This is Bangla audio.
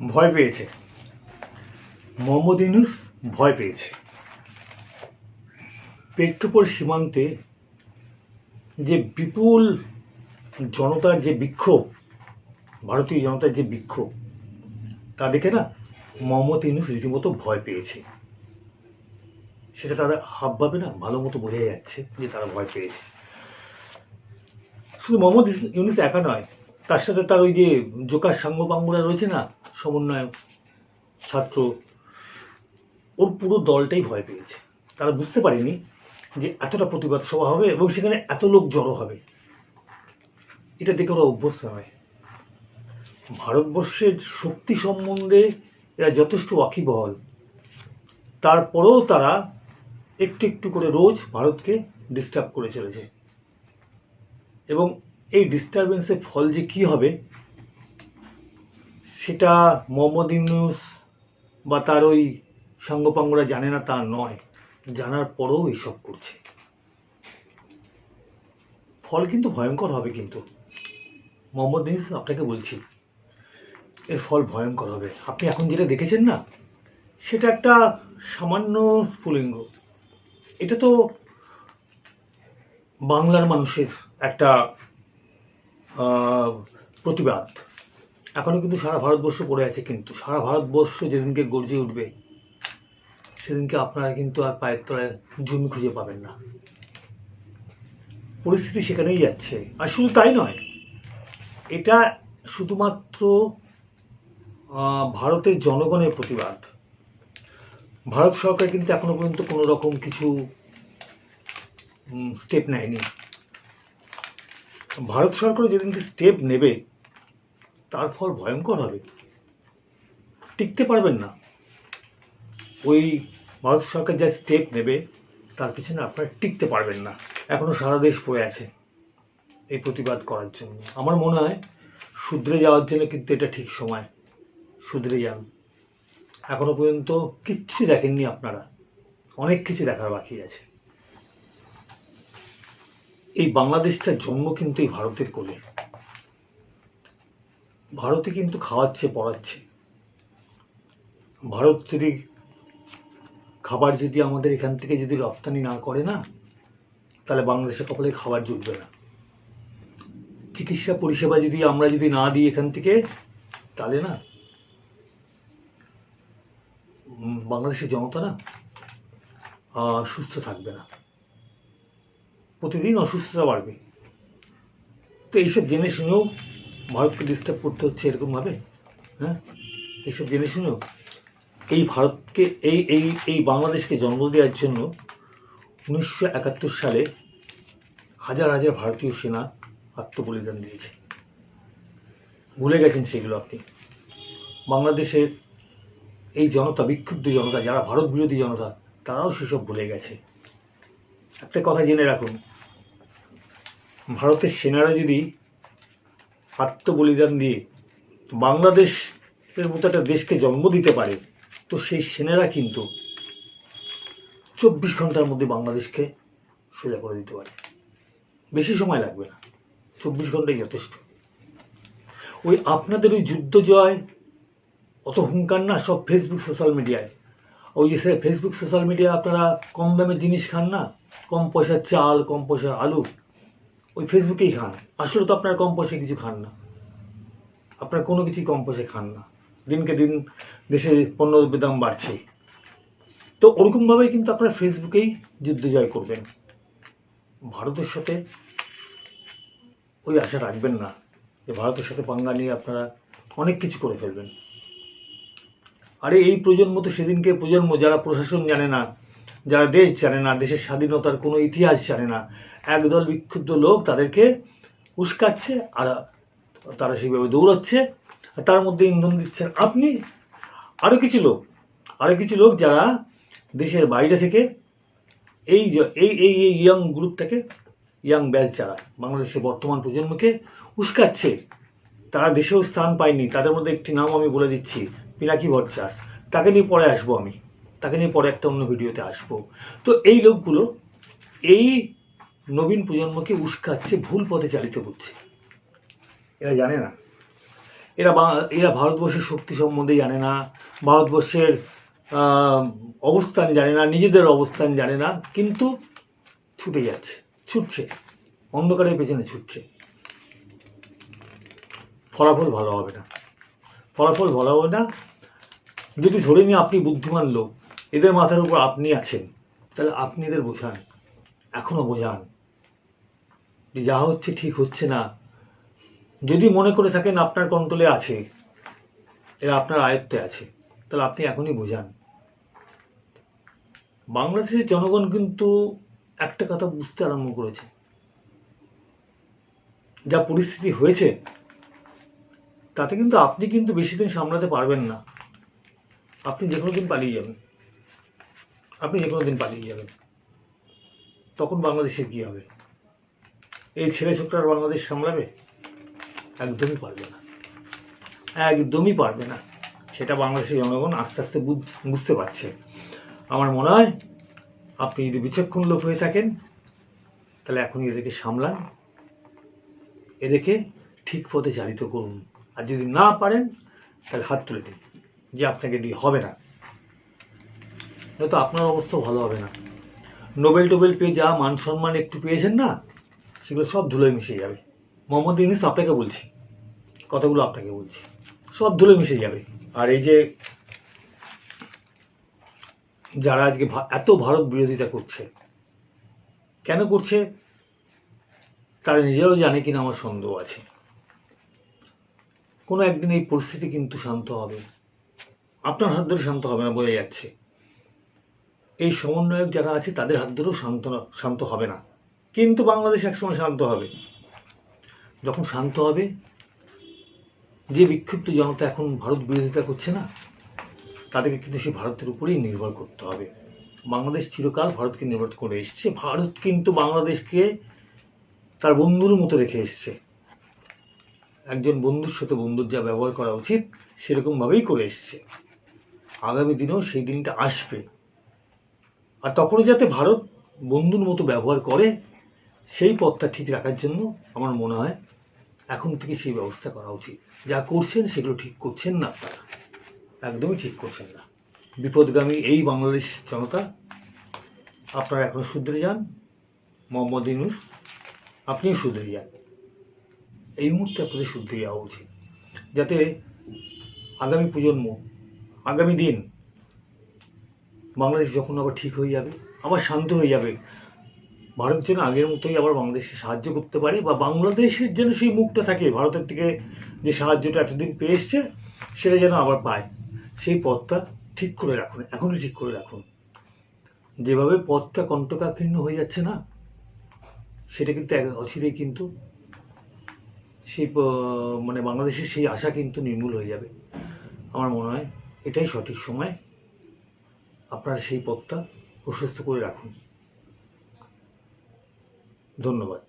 ভয় পেয়েছে। মোহাম্মদ ইউনুস ভয় পেয়েছে। পেট্রোপোল সীমান্তে যে বিপুল জনতার যে বিক্ষোভ, ভারতীয় জনতার যে বিক্ষোভ, তা দেখে না মোহাম্মদ ইউনুস রীতিমতো ভয় পেয়েছে। সেটা তারা হাবভাবে না, ভালো মতো বোঝা যাচ্ছে যে তারা ভয় পেয়েছে। শুধু মোহাম্মদ ইউনুস একা নয় তার সাথে তার ওই যে জোকার সাঙ্গপাঙ্গুরা রয়েছে না, সমন্বয়ক, ছাত্র, ওর পুরো দলটাই ভয় পেয়েছে। তারা বুঝতে পারেনি যে এতটা প্রতিবাদ সভা হবে এবং সেখানে এত লোক জড়ো হবে। এটা দেখে ওরা অভ্যস্ত নয় ভারতবর্ষের শক্তি সম্বন্ধে এরা যথেষ্ট ওয়াকিবহল। তারপরেও তারা একটু একটু করে রোজ ভারতকে ডিস্টার্ব করে চলেছে। এবং এই ডিস্টারবেন্সের ফল যে কি হবে, সেটা মোহাম্মদ ইউনুস বা তার ওই সাঙ্গপাঙ্গরা জানে না তা নয়। জানার পরেও এইসব করছে। ফল কিন্তু ভয়ঙ্কর হবে কিন্তু। মোহাম্মদ ইউনুস, আপনাকে বলছি, এর ফল ভয়ঙ্কর হবে। আপনি এখন যেটা দেখেছেন না, সেটা একটা সামান্য স্ফুলিঙ্গ। এটা তো বাংলার মানুষের একটা প্রতিবাদ। এখনও কিন্তু সারা ভারতবর্ষ পড়ে আছে কিন্তু। সারা ভারতবর্ষ যেদিনকে গর্জে উঠবে, সেদিনকে আপনারা কিন্তু আর পায়ের তলায় জমি খুঁজে পাবেন না। পরিস্থিতি সেখানেই যাচ্ছে। আর শুধু তাই নয়, এটা শুধুমাত্র ভারতের জনগণের প্রতিবাদ। ভারত সরকার কিন্তু এখনও পর্যন্ত কোনো রকম কিছু স্টেপ নেয়নি। ভারত সরকার যেদিনকে স্টেপ নেবে, তার ফল ভয়ঙ্কর হবে। টিকতে পারবেন না। ওই ভারত সরকার যা স্টেপ নেবে, তার পিছনে আপনারা টিকতে পারবেন না। এখনও সারা দেশ পড়ে আছে এই প্রতিবাদ করার জন্য। আমার মনে হয় শুধরে যাওয়ার জন্য কিন্তু এটা ঠিক সময়। শুধরে যান। এখনও পর্যন্ত কিচ্ছু দেখেননি আপনারা। অনেক কিছু দেখার বাকি আছে। এই বাংলাদেশটার জন্ম কিন্তু এই ভারতের কোলে। ভারতে কিন্তু খাওয়াচ্ছে, পড়াচ্ছে। ভারত যদি খাবার যদি আমাদের এখান থেকে যদি রপ্তানি না করে না, তাহলে বাংলাদেশের কপালে খাবার জুটবে না। চিকিৎসা পরিষেবা যদি আমরা যদি না দিই এখান থেকে, তাহলে না? বাংলাদেশের জনতা না সুস্থ থাকবে না। প্রতিদিন অসুস্থতা বাড়বে। তো এইসব জেনে শুনেও ভারতকে ডিস্টার্ব করতে হচ্ছে এরকমভাবে হ্যাঁ? এইসব জেনে শুনেও এই ভারতকে, এই এই এই বাংলাদেশকে জন্ম দেওয়ার জন্য উনিশশো একাত্তর সালে হাজার হাজার ভারতীয় সেনা আত্মবলিদান দিয়েছে। ভুলে গেছেন সেগুলো আপনি। বাংলাদেশের এই জনতা, বিক্ষুব্ধ জনতা, যারা ভারত বিরোধী জনতা, তারাও সেসব ভুলে গেছে। একটা কথা জেনে রাখুন। ভারতের সেনারা যদি আত্মবলিদান দিয়ে বাংলাদেশের মতো একটা দেশকে জন্ম দিতে পারে, তো সেই সেনারা কিন্তু চব্বিশ ঘণ্টার মধ্যে বাংলাদেশকে সোজা করে দিতে পারে। বেশি সময় লাগবে না, চব্বিশ ঘন্টাই যথেষ্ট। ওই আপনাদের ওই যুদ্ধ জয়, অত হুঙ্কার না সব ফেসবুক সোশ্যাল মিডিয়ায় ওই যে ফেসবুক সোশ্যাল মিডিয়া আপনারা কম দামের জিনিস খান না? কম পয়সার চাল, কম পয়সার আলু, ওই ফেসবুকেই খান। আসলে তো আপনারা কম পয়সায় কিছু খান না। আপনারা কোনো কিছুই কম পয়সায় খান না। দিনকে দিন দেশে পণ্যদ্রব্যের দাম বাড়ছে। তো ওরকমভাবেই কিন্তু আপনারা ফেসবুকেই যুদ্ধ জয় করবেন। ভারতের সাথে ওই আশা রাখবেন না যে ভারতের সাথে পাঙ্গা নিয়ে আপনারা অনেক কিছু করে ফেলবেন। আরে এই প্রজন্ম তো সেদিনকে প্রজন্ম, যারা প্রশাসন জানে না, যারা দেশ জানে না, দেশের স্বাধীনতার কোনো ইতিহাস জানে না, একদল বিক্ষুব্ধ লোক তাদেরকে উস্কাচ্ছে আর তারা সেইভাবে দৌড়াচ্ছে, আর তার মধ্যে ইন্ধন দিচ্ছেন আপনি। আরও কিছু লোক আরও কিছু লোক যারা দেশের বাইরে থেকে এই এই এই এই ইয়াং গ্রুপটাকে ইয়াং ব্যাচ যারা বাংলাদেশের বর্তমান প্রজন্মকে উস্কাচ্ছে, তারা দেশেও স্থান পায়নি, তাদের মধ্যে একটি নাম আমি বলে দিচ্ছি পিনাকি ভট্টাস তাকে নিয়ে পরে আসব আমি। তাকে নিয়ে পরে একটা অন্য ভিডিওতে আসব। তো এই লোকগুলো এই নবীন প্রজন্মকে উস্কাচ্ছে, ভুল পথে চালিত করছে। এরা জানে না। এরা এরা ভারতবর্ষের শক্তি সম্বন্ধে জানে না, ভারতবর্ষের অবস্থান জানে না, নিজেদের অবস্থান জানে না, কিন্তু ছুটে যাচ্ছে, ছুটছে, অন্ধকারের পেছনে ছুটছে। ফলাফল ভালো হবে না। ফলাফল ভালো হবে না। যদি ধরে নিয়ে আপনি বুদ্ধিমান লোক, এদের মাথার উপর আপনি আছেন, তাহলে আপনি এদের বোঝান, এখনও বোঝান যে যা হচ্ছে ঠিক হচ্ছে না। যদি মনে করে থাকেন আপনার কন্ট্রোলে আছে, এরা আপনার আয়ত্তে আছে, তাহলে আপনি এখনই বোঝান। বাংলাদেশের জনগণ কিন্তু একটা কথা বুঝতে আরম্ভ করেছে। যা পরিস্থিতি হয়েছে তাতে কিন্তু আপনি কিন্তু বেশি দিন সামলাতে পারবেন না। আপনি যে কোনো দিন পালিয়ে যাবেন। আপনি যে কোনো দিন পালিয়ে যাবেন। তখন বাংলাদেশের কি হবে? এই ছেলে ছোকরার বাংলাদেশ সামলাবে? একদমই পারবে না। একদমই পারবে না। সেটা বাংলাদেশের জনগণ আস্তে আস্তে বুঝ- বুঝতে পারছে। আমার মনে হয়, আপনি যদি বিচক্ষণ লোক হয়ে থাকেন, তাহলে এখনই এদেরকে সামলান। এদেরকে ঠিক পথে চালিত করুন। আর যদি না পারেন, তাহলে হাত তুলে দিন। যে আপনাকে দিয়ে হবে না। নয়তো আপনার অবস্থা ভালো হবে না। নোবেল টোবেল পেয়ে যা, মান সম্মান একটু পেয়েছেন না, সেগুলো সব ধুলোয় মিশে যাবে। মোহাম্মদ ইউনিস, আপনাকে বলছি। কথাগুলো আপনাকে বলছি। সব ধুলো মিশে যাবে। আর এই যে যারা আজকে এত ভারত বিরোধিতা করছে, কেন করছে? তারা নিজেরাও জানে কিনা, আমার সন্দেহ আছে। কোনো একদিন এই পরিস্থিতি কিন্তু শান্ত হবে। আপনার হাত ধরে শান্ত হবে না বোঝা যাচ্ছে। এই সমন্বয়ক যারা আছে, তাদের হাত ধরেও শান্ত শান্ত হবে না। কিন্তু বাংলাদেশ একসময় শান্ত হবে। যখন শান্ত হবে, যে বিক্ষিপ্ত জনতা এখন ভারত বিরোধিতা করছে না, তাদেরকে কিন্তু সেই ভারতের উপরেই নির্ভর করতে হবে। বাংলাদেশ চিরকাল ভারতকে নির্ভর করে এসছে। ভারত কিন্তু বাংলাদেশকে তার বন্ধুর মতো রেখে এসছে। একজন বন্ধুর সাথে বন্ধুর যা ব্যবহার করা উচিত, সেরকমভাবেই করে এসছে। আগামী দিনেও সেই দিনটা আসবে। আর তখনও যাতে ভারত বন্ধুর মতো ব্যবহার করে, সেই পথটা ঠিক রাখার জন্য আমার মনে হয় এখন থেকে সেই ব্যবস্থা করা উচিত। যা করছেন সেগুলো ঠিক করছেন না আপনারা। একদমই ঠিক করছেন না। বিপদগামী এই বাংলাদেশ জনতা, আপনারা এখনও শুধরে যান। মোহাম্মদ ইউনুস, আপনিও শুধরে যান। এই মুহূর্তে শুধরে যাওয়া উচিত। যাতে আগামী প্রজন্ম, আগামী দিন বাংলাদেশ যখন আবার ঠিক হয়ে যাবে, আবার শান্ত হয়ে যাবে, ভারত যেন আগের মতোই আবার বাংলাদেশকে সাহায্য করতে পারে বা বাংলাদেশের যেন সেই মুখটা থাকে, ভারতের থেকে যে সাহায্যটা এতদিন পেয়ে এসছে, সেটা যেন আবার পায়। সেই পথটা ঠিক করে রাখুন, এখনই ঠিক করে রাখুন। যেভাবে পথটা কণ্টকাকীর্ণ হয়ে যাচ্ছে না, সেটা কিন্তু এক- অচিরেই কিন্তু সেই মানে বাংলাদেশের সেই আশা কিন্তু নির্মূল হয়ে যাবে। আমার মনে হয় এটাই সঠিক সময়। আপনার সেই পথটা প্রশস্ত করে রাখুন। ধন্যবাদ।